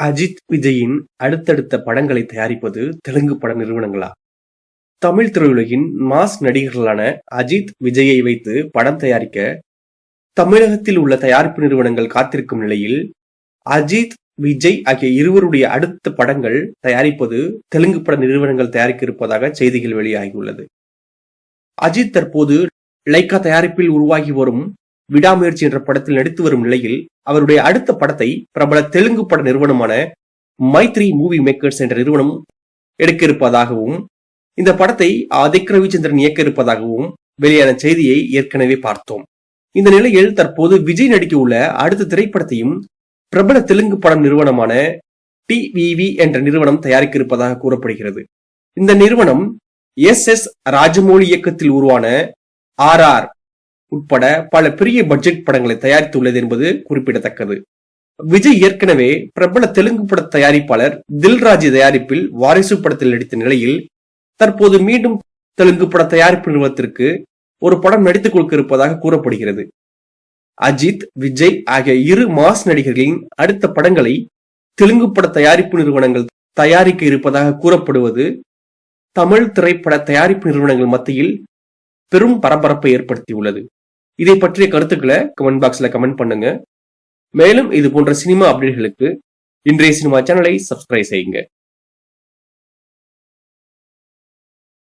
அஜித் விஜயின் அடுத்தடுத்த படங்களை தயாரிப்பது தெலுங்கு பட நிறுவனங்களா? தமிழ் திரையுலகின் மாஸ் நடிகர்களான அஜித் விஜயை வைத்து படம் தயாரிக்க தமிழகத்தில் உள்ள தயாரிப்பு நிறுவனங்கள் காத்திருக்கும் நிலையில் அஜித் விஜய் ஆகிய இருவருடைய அடுத்த படங்கள் தயாரிப்பது தெலுங்கு பட நிறுவனங்கள் தயாரிக்க இருப்பதாக செய்திகள் வெளியாகியுள்ளது. அஜித் தற்போது லைக்கா தயாரிப்பில் உருவாகி வரும் விடாமுயற்சி என்ற படத்தில் நடித்து வரும் நிலையில் அவருடைய அடுத்த படத்தை பிரபல தெலுங்கு பட நிறுவனமான மைத்ரி மூவி மேக்கர்ஸ் என்ற நிறுவனம் எடுக்க இருப்பதாகவும் இந்த படத்தை ஆதிக் ரவிச்சந்திரன் இயக்க இருப்பதாகவும் வெளியான செய்தியை ஏற்கனவே பார்த்தோம். இந்த நிலையில் தற்போது விஜய் நடிக்க உள்ள அடுத்த திரைப்படத்தையும் பிரபல தெலுங்கு படம் நிறுவனமான டிவிவி என்ற நிறுவனம் தயாரிக்க இருப்பதாக கூறப்படுகிறது. இந்த நிறுவனம் எஸ் எஸ் ராஜமௌழி இயக்கத்தில் உருவான ஆர் ஆர் உட்பட பல பெரிய பட்ஜெட் படங்களை தயாரித்துள்ளது என்பது குறிப்பிடத்தக்கது. விஜய் ஏற்கனவே பிரபல தெலுங்கு பட தயாரிப்பாளர் தில்ராஜ் தயாரிப்பில் வாரிசு படத்தில் நடித்த நிலையில் தற்போது மீண்டும் தெலுங்கு பட தயாரிப்பு நிறுவனத்திற்கு ஒரு படம் நடித்துக் கொடுக்க இருப்பதாக கூறப்படுகிறது. அஜித் விஜய் ஆகிய இரு மாஸ் நடிகர்களின் அடுத்த படங்களை தெலுங்கு பட தயாரிப்பு நிறுவனங்கள் தயாரிக்க இருப்பதாக கூறப்படுவது தமிழ் திரைப்பட தயாரிப்பு நிறுவனங்கள் மத்தியில் பெரும் பரபரப்பை ஏற்படுத்தியுள்ளது. இதை பற்றிய கருத்துக்களை கமெண்ட் பாக்ஸ்ல கமெண்ட் பண்ணுங்க. மேலும் இது போன்ற சினிமா அப்டேட்களுக்கு இன்றைய சினிமா சேனலை சப்ஸ்கிரைப் செய்யுங்க.